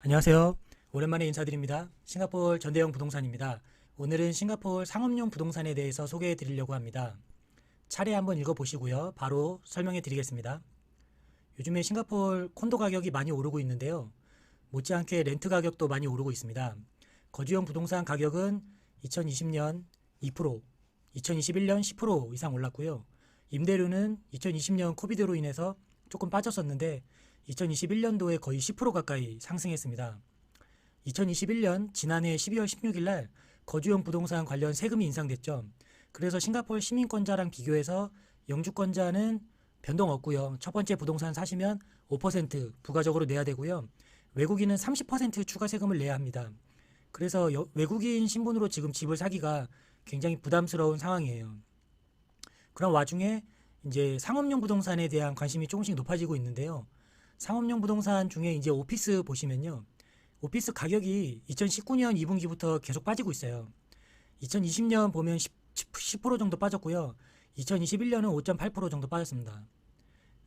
안녕하세요. 오랜만에 인사드립니다. 싱가포르 전대영 부동산입니다. 오늘은 싱가포르 상업용 부동산에 대해서 소개해 드리려고 합니다. 차례 한번 읽어 보시고요. 바로 설명해 드리겠습니다. 요즘에 싱가포르 콘도 가격이 많이 오르고 있는데요. 못지않게 렌트 가격도 많이 오르고 있습니다. 거주용 부동산 가격은 2020년 2%, 2021년 10% 이상 올랐고요. 임대료는 2020년 코비드로 인해서 조금 빠졌었는데 2021년도에 거의 10% 가까이 상승했습니다. 2021년 지난해 12월 16일 날 거주용 부동산 관련 세금이 인상됐죠. 그래서 싱가포르 시민권자랑 비교해서 영주권자는 변동 없고요. 첫 번째 부동산 사시면 5% 부가적으로 내야 되고요. 외국인은 30% 추가 세금을 내야 합니다. 그래서 여- 외국인 신분으로 지금 집을 사기가 굉장히 부담스러운 상황이에요. 그런 와중에 이제 상업용 부동산에 대한 관심이 조금씩 높아지고 있는데요. 상업용 부동산 중에 이제 오피스 보시면요. 오피스 가격이 2019년 2분기부터 계속 빠지고 있어요. 2020년 보면 10, 10% 정도 빠졌고요. 2021년은 5.8% 정도 빠졌습니다.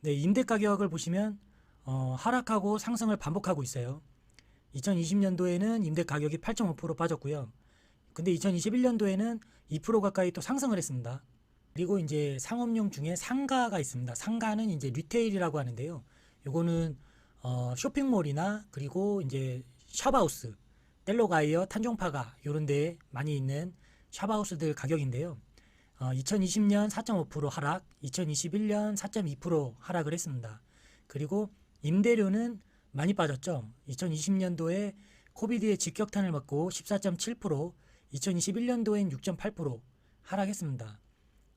네, 임대 가격을 보시면 어, 하락하고 상승을 반복하고 있어요. 2020년도에는 임대 가격이 8.5% 빠졌고요. 근데 2021년도에는 2% 가까이 또 상승을 했습니다. 그리고 이제 상업용 중에 상가가 있습니다. 상가는 이제 리테일이라고 하는데요. 요거는 어, 쇼핑몰이나 그리고 이제 샵하우스, 델로가이어, 탄종파가 요런 데에 많이 있는 샵하우스들 가격인데요. 어, 2020년 4.5% 하락, 2021년 4.2% 하락을 했습니다. 그리고 임대료는 많이 빠졌죠. 2020년도에 코비드의 직격탄을 맞고 14.7%, 2021년도엔 6.8% 하락했습니다.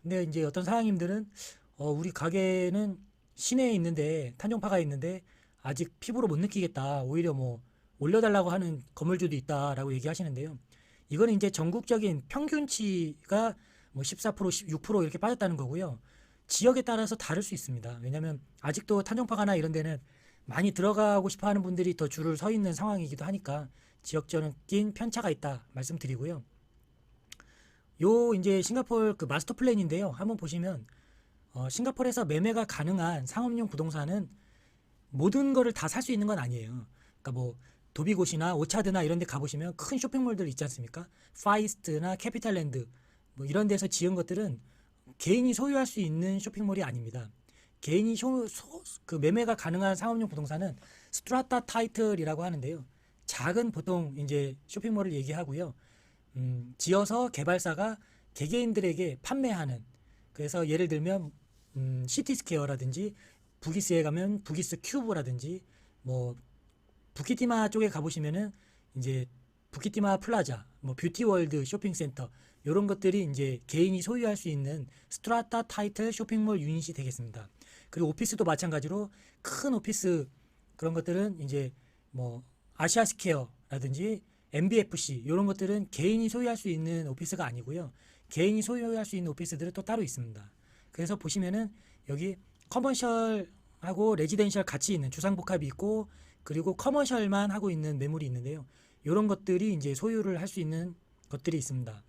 근데 이제 어떤 사장님들은 어, 우리 가게는 시내에 있는데 탄종파가 있는데 아직 피부로 못 느끼겠다. 오히려 뭐 올려달라고 하는 건물주도 있다라고 얘기하시는데요. 이거는 이제 전국적인 평균치가 뭐 14%, 16% 이렇게 빠졌다는 거고요. 지역에 따라서 다를 수 있습니다. 왜냐하면 아직도 탄종파가나 이런 데는 많이 들어가고 싶어 하는 분들이 더 줄을 서 있는 상황이기도 하니까 지역적인 편차가 있다 말씀드리고요. 요 이제 싱가포르 그 마스터 플랜인데요. 한번 보시면 어, 싱가포르에서 매매가 가능한 상업용 부동산은 모든 거를 다 살 수 있는 건 아니에요. 그러니까 뭐 도비고시나 오차드나 이런 데 가보시면 큰 쇼핑몰들 있지 않습니까? 파이스트나 캐피탈랜드 뭐 이런 데서 지은 것들은 개인이 소유할 수 있는 쇼핑몰이 아닙니다. 개인이 소, 소- 그 매매가 가능한 상업용 부동산은 스트라타 타이틀이라고 하는데요. 작은 보통 이제 쇼핑몰을 얘기하고요. 음, 지어서 개발사가 개개인들에게 판매하는 그래서 예를 들면 음, 시티스퀘어라든지 부기스에 가면 부기스 큐브라든지 뭐 부키티마 쪽에 가보시면은 이제 부키티마 플라자, 뭐 뷰티월드 쇼핑센터 이런 것들이 이제 개인이 소유할 수 있는 스트라타 타이틀 쇼핑몰 유닛이 되겠습니다. 그리고 오피스도 마찬가지로 큰 오피스 그런 것들은 이제 뭐 아시아 스퀘어라든지 MBFC 이런 것들은 개인이 소유할 수 있는 오피스가 아니고요. 개인이 소유할 수 있는 오피스들은 또 따로 있습니다. 그래서 보시면은 여기 커머셜하고 레지덴셜 같이 있는 주상복합이 있고 그리고 커머셜만 하고 있는 매물이 있는데요. 이런 것들이 이제 소유를 할 수 있는 것들이 있습니다.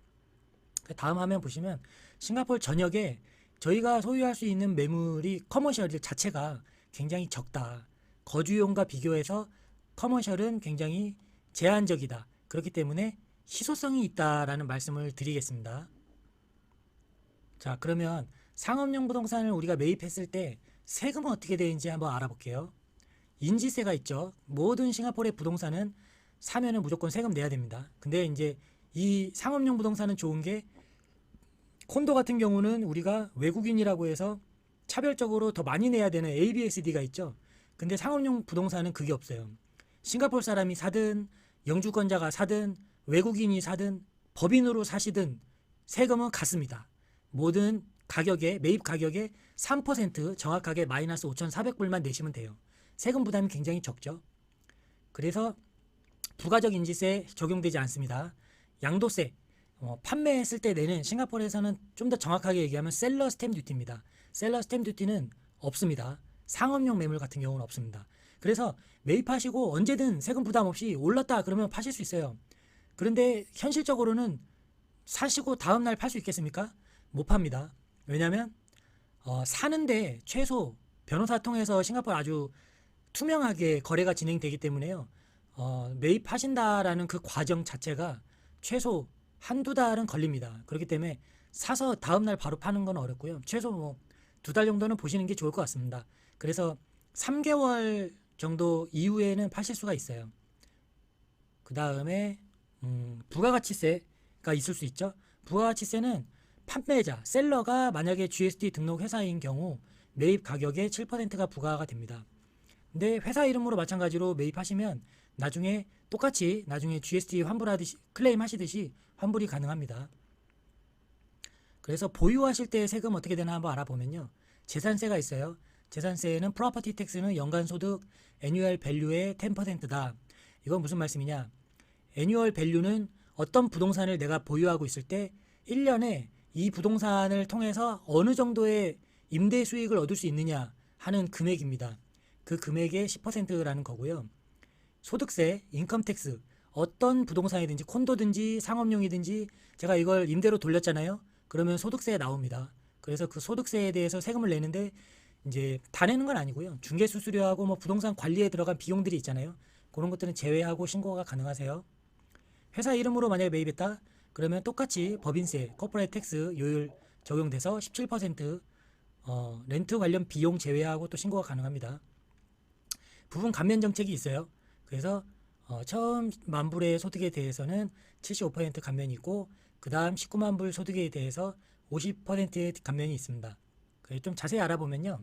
그 다음 화면 보시면 싱가포르 전역에 저희가 소유할 수 있는 매물이 커머셜 자체가 굉장히 적다. 거주용과 비교해서 커머셜은 굉장히 제한적이다. 그렇기 때문에 희소성이 있다라는 말씀을 드리겠습니다. 자, 그러면 상업용 부동산을 우리가 매입했을 때 세금은 어떻게 되는지 한번 알아볼게요. 인지세가 있죠. 모든 싱가포르의 부동산은 사면은 무조건 세금 내야 됩니다. 근데 이제 이 상업용 부동산은 좋은 게 콘도 같은 경우는 우리가 외국인이라고 해서 차별적으로 더 많이 내야 되는 ABSD가 있죠. 근데 상업용 부동산은 그게 없어요. 싱가포르 사람이 사든 영주권자가 사든 외국인이 사든 법인으로 사시든 세금은 같습니다. 모든 가격에 매입 가격의 3% 정확하게 마이너스 5,400불만 내시면 돼요. 세금 부담이 굉장히 적죠. 그래서 부가적 인지세 적용되지 않습니다. 양도세 어, 판매했을 때 내는 싱가포르에서는 좀 더 정확하게 얘기하면 셀러 스탬 듀티입니다. 셀러 스탬 듀티는 없습니다. 상업용 매물 같은 경우는 없습니다. 그래서 매입하시고 언제든 세금 부담 없이 올랐다 그러면 파실 수 있어요. 그런데 현실적으로는 사시고 다음 날 팔 수 있겠습니까? 못 팝니다. 왜냐하면 어, 사는데 최소 변호사 통해서 싱가포르 아주 투명하게 거래가 진행되기 때문에요. 어, 매입하신다라는 그 과정 자체가 최소 한두 달은 걸립니다. 그렇기 때문에 사서 다음 날 바로 파는 건 어렵고요. 최소 뭐 두 달 정도는 보시는 게 좋을 것 같습니다. 그래서 3개월 정도 이후에는 파실 수가 있어요. 그 다음에 음, 부가가치세가 있을 수 있죠. 부가가치세는 판매자, 셀러가 만약에 GST 등록 회사인 경우 매입 가격의 7%가 부과가 됩니다. 근데 회사 이름으로 마찬가지로 매입하시면 나중에 똑같이 나중에 GST 환불하듯이 클레임 하시듯이 환불이 가능합니다. 그래서 보유하실 때 세금 어떻게 되나 한번 알아보면요. 재산세가 있어요. 재산세는 프로퍼티 텍스는 연간 소득 애뉴얼 밸류의 10%다. 이건 무슨 말씀이냐? 애뉴얼 밸류는 어떤 부동산을 내가 보유하고 있을 때 1년에 이 부동산을 통해서 어느 정도의 임대 수익을 얻을 수 있느냐 하는 금액입니다. 그 금액의 10%라는 거고요. 소득세, 인컴텍스, 어떤 부동산이든지 콘도든지 상업용이든지 제가 이걸 임대로 돌렸잖아요. 그러면 소득세에 나옵니다. 그래서 그 소득세에 대해서 세금을 내는데 이제 다 내는 건 아니고요. 중개 수수료하고 뭐 부동산 관리에 들어간 비용들이 있잖아요. 그런 것들은 제외하고 신고가 가능하세요. 회사 이름으로 만약에 매입했다 그러면 똑같이 법인세, 코퍼레이트 텍스 요율 적용돼서 17% 어, 렌트 관련 비용 제외하고 또 신고가 가능합니다. 부분 감면 정책이 있어요. 그래서 어, 처음 만 불의 소득에 대해서는 75% 감면이 있고 그 다음 19만 불 소득에 대해서 50%의 감면이 있습니다. 그래서 좀 자세히 알아보면요.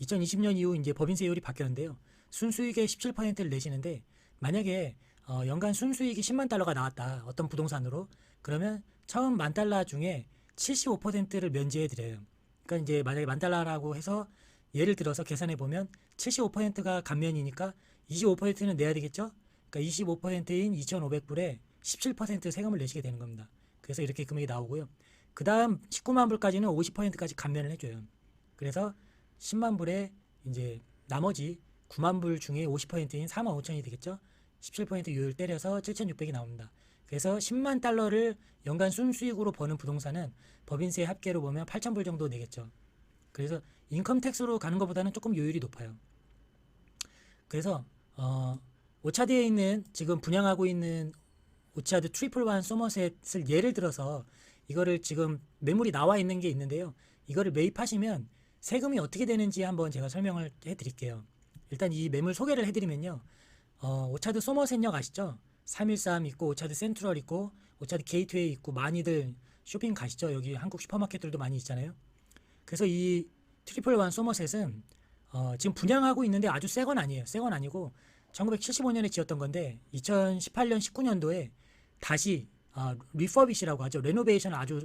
2020년 이후 이제 법인세율이 바뀌었는데요. 순수익의 17%를 내시는데 만약에 어, 연간 순수익이 10만 달러가 나왔다. 어떤 부동산으로 그러면 처음 만 달러 중에 75%를 면제해 드려요. 그러니까 이제 만약에 만 달러라고 해서 예를 들어서 계산해 보면 75%가 감면이니까 25%는 내야 되겠죠? 그러니까 25%인 2,500불에 17% 세금을 내시게 되는 겁니다. 그래서 이렇게 금액이 나오고요. 그 다음 19만 불까지는 50%까지 감면을 해줘요. 그래서 10만 불에 이제 나머지 9만 불 중에 50%인 4만 5천이 되겠죠? 17% 요율 때려서 7,600이 나옵니다. 그래서 10만 달러를 연간 순수익으로 버는 부동산은 법인세 합계로 보면 8천 불 정도 내겠죠. 그래서 인컴 텍스로 가는 것보다는 조금 요율이 높아요. 그래서 어, 오차드에 있는 지금 분양하고 있는 오차드 트리플 완 소머셋을 예를 들어서 이거를 지금 매물이 나와 있는 게 있는데요. 이거를 매입하시면 세금이 어떻게 되는지 한번 제가 설명을 해드릴게요. 일단 이 매물 소개를 해드리면요. 어, 오차드 소머셋역 아시죠? 313 있고 오차드 센트럴 있고 오차드 게이트웨이 있고 많이들 쇼핑 가시죠? 여기 한국 슈퍼마켓들도 많이 있잖아요. 그래서 이 트리플 완 소머셋은 어, 지금 분양하고 있는데 아주 새 건 아니에요. 새 건 아니고 1975년에 지었던 건데 2018년 19년도에 다시 어, 리퍼비시라고 하죠. 레노베이션을 아주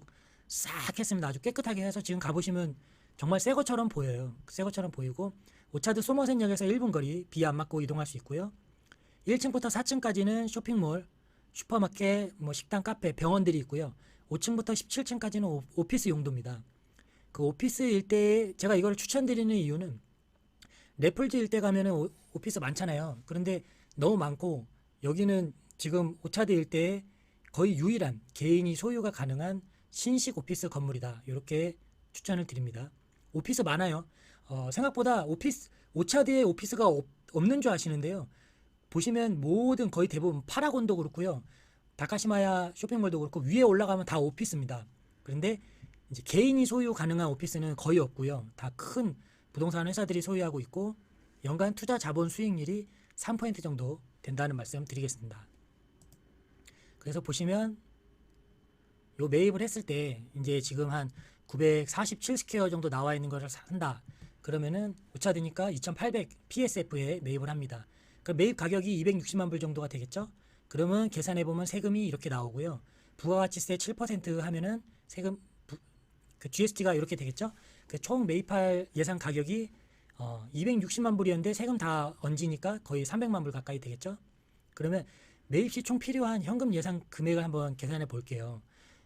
싹 했습니다. 아주 깨끗하게 해서 지금 가보시면 정말 새 것처럼 보여요. 새 것처럼 보이고 오차드 소머셋역에서 1분 거리 비 안 맞고 이동할 수 있고요. 1층부터 4층까지는 쇼핑몰, 슈퍼마켓, 뭐 식당, 카페, 병원들이 있고요. 5층부터 17층까지는 오, 오피스 용도입니다. 그 오피스 일대에 제가 이걸 추천드리는 이유는 레플즈 일대 가면은 오, 오피스 많잖아요. 그런데 너무 많고 여기는 지금 오차드 일대에 거의 유일한 개인이 소유가 가능한 신식 오피스 건물이다. 이렇게 추천을 드립니다. 오피스 많아요. 어, 생각보다 오피스 오차드에 오피스가 없, 없는 줄 아시는데요. 보시면 모든 거의 대부분 파라곤도 그렇고요. 다카시마야 쇼핑몰도 그렇고 위에 올라가면 다 오피스입니다. 그런데 이제 개인이 소유 가능한 오피스는 거의 없고요. 다 큰 부동산 회사들이 소유하고 있고 연간 투자 자본 수익률이 3% 정도 된다는 말씀 드리겠습니다. 그래서 보시면 요 매입을 했을 때 이제 지금 한 947 스퀘어 정도 나와 있는 것을 산다. 그러면은 오차드니까 2800 PSF에 매입을 합니다. 그 매입 가격이 260만 불 정도가 되겠죠? 그러면 계산해 보면 세금이 이렇게 나오고요. 부가가치세 7% 하면은 세금 부, 그 GST가 이렇게 되겠죠? 그 총 매입할 예상 가격이 어, 260만 불이었는데 세금 다 얹으니까 거의 300만 불 가까이 되겠죠? 그러면 매입 시 총 필요한 현금 예상 금액을 한번 계산해 볼게요.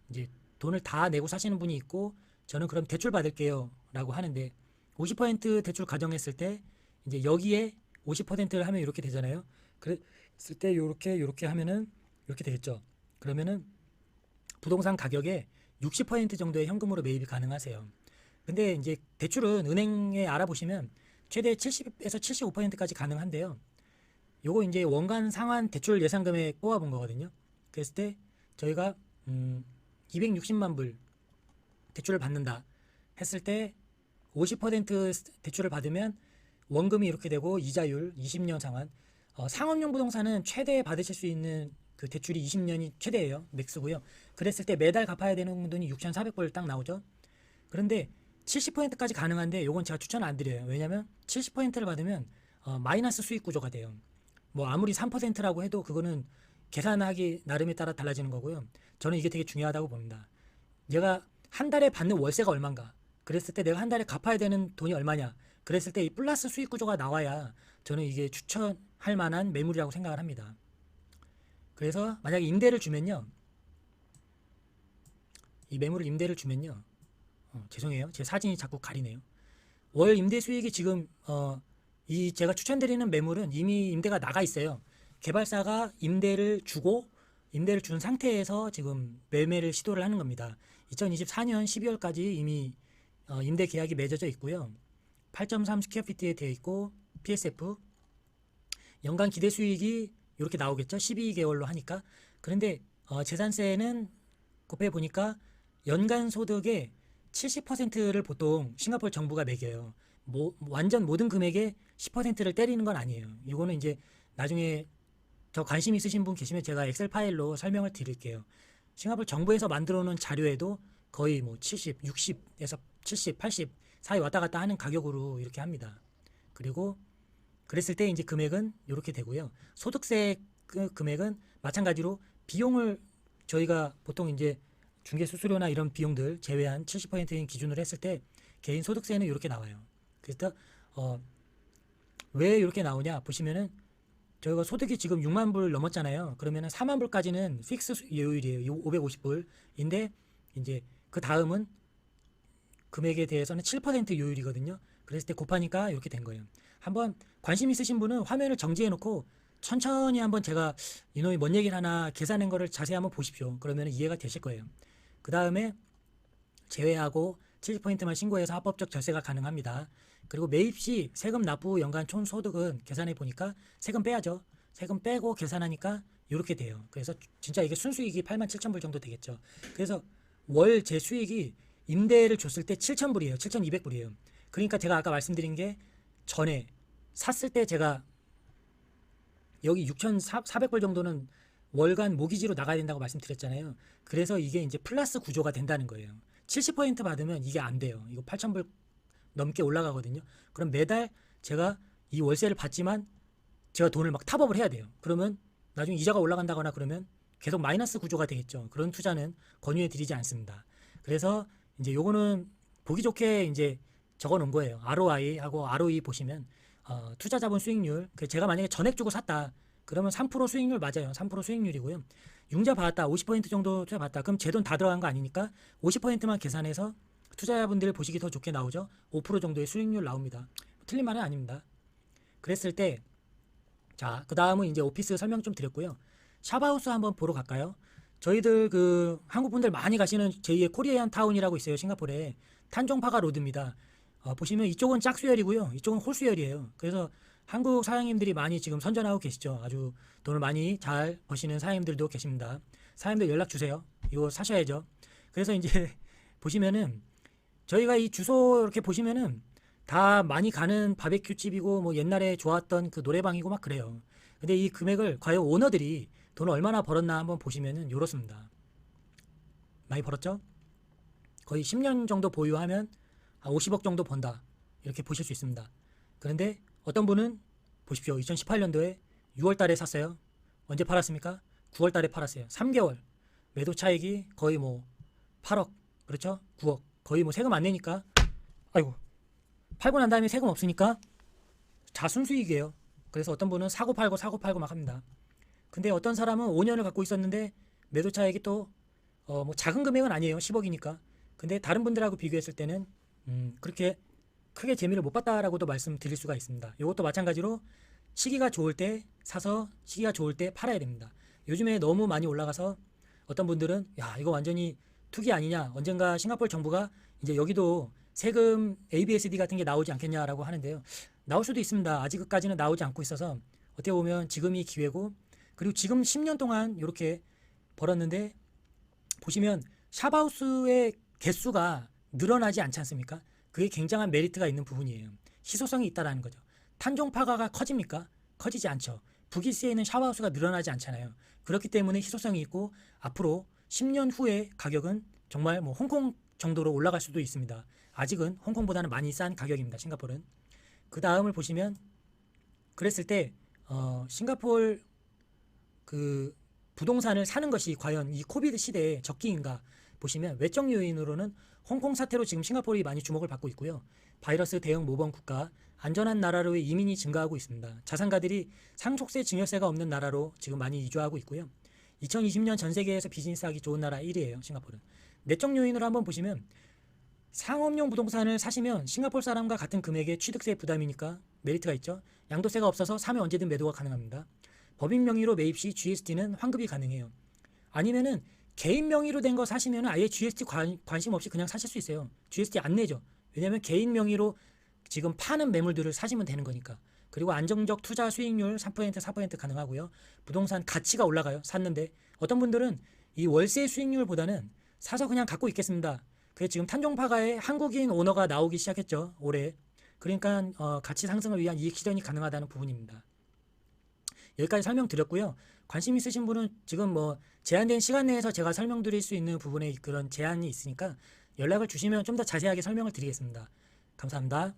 이제 돈을 다 내고 사시는 분이 있고 저는 그럼 대출 받을게요. 라고 하는데 50% 대출 가정했을 때 이제 여기에 50%를 하면 이렇게 되잖아요. 그랬을 때 이렇게 이렇게 하면은 이렇게 되겠죠. 그러면은 부동산 가격의 60% 정도의 현금으로 매입이 가능하세요. 근데 이제 대출은 은행에 알아보시면 최대 70에서 75%까지 가능한데요. 요거 이제 원간 상환 대출 예상 금액 뽑아본 거거든요. 그랬을 때 저희가 음 260만 불 대출을 받는다 했을 때 50% 대출을 받으면 원금이 이렇게 되고 이자율 20년 상환. 어, 상업용 부동산은 최대 받으실 수 있는 그 대출이 20년이 최대예요. 맥스고요. 그랬을 때 매달 갚아야 되는 돈이 6,400불 딱 나오죠. 그런데 70%까지 가능한데 요건 제가 추천 안 드려요. 왜냐면 70%를 받으면 어, 마이너스 수익 구조가 돼요. 뭐 아무리 3%라고 해도 그거는 계산하기 나름에 따라 달라지는 거고요. 저는 이게 되게 중요하다고 봅니다. 내가 한 달에 받는 월세가 얼마인가? 그랬을 때 내가 한 달에 갚아야 되는 돈이 얼마냐 그랬을 때 이 플러스 수익 구조가 나와야 저는 이게 추천할 만한 매물이라고 생각을 합니다. 그래서 만약에 임대를 주면요. 이 매물을 임대를 주면요. 어, 죄송해요. 제 사진이 자꾸 가리네요. 월 임대 수익이 지금 어, 이 제가 추천드리는 매물은 이미 임대가 나가 있어요. 개발사가 임대를 주고 임대를 준 상태에서 지금 매매를 시도를 하는 겁니다. 2024년 12월까지 이미 어, 임대 계약이 맺어져 있고요. 8.3 스퀘어피트에 되어 있고 PSF 연간 기대 수익이 이렇게 나오겠죠. 12개월로 하니까. 그런데 어, 재산세는 곱해 보니까 연간 소득의 70%를 보통 싱가포르 정부가 매겨요. 뭐 완전 모든 금액의 10%를 때리는 건 아니에요. 이거는 이제 나중에 더 관심 있으신 분 계시면 제가 엑셀 파일로 설명을 드릴게요. 싱가포르 정부에서 만들어 놓은 자료에도 거의 뭐 70, 60에서 70, 80 사이 왔다 갔다 하는 가격으로 이렇게 합니다. 그리고 그랬을 때 이제 금액은 이렇게 되고요. 소득세 그 금액은 마찬가지로 비용을 저희가 보통 이제 중개 수수료나 이런 비용들 제외한 70%인 기준으로 했을 때 개인 소득세는 이렇게 나와요. 그래서 어, 왜 이렇게 나오냐 보시면은 저희가 소득이 지금 6만 불 넘었잖아요. 그러면은 4만 불까지는 픽스 요율이에요. 550불인데 이제 그 다음은 금액에 대해서는 7% 요율이거든요. 그랬을 때 곱하니까 이렇게 된 거예요. 한번 관심 있으신 분은 화면을 정지해 놓고 천천히 한번 제가 이놈이 뭔 얘기를 하나 계산한 거를 자세히 한번 보십시오. 그러면 이해가 되실 거예요. 그 다음에 제외하고 70포인트만 신고해서 합법적 절세가 가능합니다. 그리고 매입 시 세금 납부 연간 총 소득은 계산해 보니까 세금 빼야죠. 세금 빼고 계산하니까 이렇게 돼요. 그래서 진짜 이게 순수익이 8만 7천 불 정도 되겠죠. 그래서 월 제 수익이 임대를 줬을 때 7,000불이에요. 7,200불이에요. 그러니까 제가 아까 말씀드린 게 전에 샀을 때 제가 여기 6,400불 정도는 월간 모기지로 나가야 된다고 말씀드렸잖아요. 그래서 이게 이제 플러스 구조가 된다는 거예요. 70% 받으면 이게 안 돼요. 이거 8,000불 넘게 올라가거든요. 그럼 매달 제가 이 월세를 받지만 제가 돈을 막 탑업을 해야 돼요. 그러면 나중에 이자가 올라간다거나 그러면 계속 마이너스 구조가 되겠죠. 그런 투자는 권유해 드리지 않습니다. 그래서 이제 요거는 보기 좋게 이제 적어 놓은 거예요. ROI 하고 ROE 보시면 어, 투자 자본 수익률. 그 제가 만약에 전액 주고 샀다. 그러면 3% 수익률 맞아요. 3% 수익률이고요. 융자 받았다. 50% 정도 투자 받았다. 그럼 제 돈 다 들어간 거 아니니까 50%만 계산해서 투자자분들 보시기 더 좋게 나오죠. 5% 정도의 수익률 나옵니다. 틀린 말은 아닙니다. 그랬을 때 자, 그 다음은 이제 오피스 설명 좀 드렸고요. 샵하우스 한번 보러 갈까요? 저희들 그 한국 분들 많이 가시는 제2의 코리안 타운이라고 있어요. 싱가포르에 탄종파가 로드입니다. 어, 보시면 이쪽은 짝수열이고요. 이쪽은 홀수열이에요. 그래서 한국 사장님들이 많이 지금 선전하고 계시죠. 아주 돈을 많이 잘 버시는 사장님들도 계십니다. 사장님들 연락 주세요. 이거 사셔야죠. 그래서 이제 보시면은 저희가 이 주소 이렇게 보시면은 다 많이 가는 바베큐 집이고 뭐 옛날에 좋았던 그 노래방이고 막 그래요. 근데 이 금액을 과연 오너들이 돈을 얼마나 벌었나 한번 보시면은 요렇습니다. 많이 벌었죠? 거의 10년 정도 보유하면 한 50억 정도 번다. 이렇게 보실 수 있습니다. 그런데 어떤 분은 보십시오. 2018년도에 6월 달에 샀어요. 언제 팔았습니까? 9월 달에 팔았어요. 3개월. 매도 차익이 거의 뭐 8억. 그렇죠? 9억. 거의 뭐 세금 안 내니까 아이고. 팔고 난 다음에 세금 없으니까 자순수익이에요. 그래서 어떤 분은 사고 팔고 사고 팔고 막 합니다. 근데 어떤 사람은 5년을 갖고 있었는데 매도 차익이 또 어 뭐 작은 금액은 아니에요. 10억이니까. 근데 다른 분들하고 비교했을 때는 음 그렇게 크게 재미를 못 봤다라고도 말씀드릴 수가 있습니다. 이것도 마찬가지로 시기가 좋을 때 사서 시기가 좋을 때 팔아야 됩니다. 요즘에 너무 많이 올라가서 어떤 분들은 야 이거 완전히 투기 아니냐 언젠가 싱가포르 정부가 이제 여기도 세금 ABSD 같은 게 나오지 않겠냐라고 하는데요. 나올 수도 있습니다. 아직까지는 나오지 않고 있어서 어떻게 보면 지금이 기회고 그리고 지금 10년 동안 이렇게 벌었는데 보시면 샵하우스의 개수가 늘어나지 않지 않습니까? 그게 굉장한 메리트가 있는 부분이에요. 희소성이 있다라는 거죠. 탄종 파가가 커집니까? 커지지 않죠. 북이스에 있는 샵하우스가 늘어나지 않잖아요. 그렇기 때문에 희소성이 있고 앞으로 10년 후에 가격은 정말 뭐 홍콩 정도로 올라갈 수도 있습니다. 아직은 홍콩보다는 많이 싼 가격입니다. 싱가포르는. 그 다음을 보시면 그랬을 때 어, 싱가포르 그 부동산을 사는 것이 과연 이 코비드 시대에 적기인가 보시면 외적 요인으로는 홍콩 사태로 지금 싱가포르이 많이 주목을 받고 있고요. 바이러스 대응 모범 국가, 안전한 나라로의 이민이 증가하고 있습니다. 자산가들이 상속세 증여세가 없는 나라로 지금 많이 이주하고 있고요. 2020년 전 세계에서 비즈니스 하기 좋은 나라 1위예요. 싱가포르는. 내적 요인으로 한번 보시면 상업용 부동산을 사시면 싱가포르 사람과 같은 금액의 취득세 부담이니까 메리트가 있죠. 양도세가 없어서 사면 언제든 매도가 가능합니다. 법인 명의로 매입 시 GST는 환급이 가능해요. 아니면은 개인 명의로 된 거 사시면 아예 GST 관, 관심 없이 그냥 사실 수 있어요. GST 안 내죠. 왜냐하면 개인 명의로 지금 파는 매물들을 사시면 되는 거니까. 그리고 안정적 투자 수익률 3% 4% 가능하고요. 부동산 가치가 올라가요. 샀는데 어떤 분들은 이 월세 수익률보다는 사서 그냥 갖고 있겠습니다. 그게 지금 탄종파가에 한국인 오너가 나오기 시작했죠. 올해. 그러니까 어, 가치 상승을 위한 이익 실현이 가능하다는 부분입니다. 여기까지 설명드렸고요. 관심 있으신 분은 지금 뭐 제한된 시간 내에서 제가 설명드릴 수 있는 부분에 그런 제한이 있으니까 연락을 주시면 좀 더 자세하게 설명을 드리겠습니다. 감사합니다.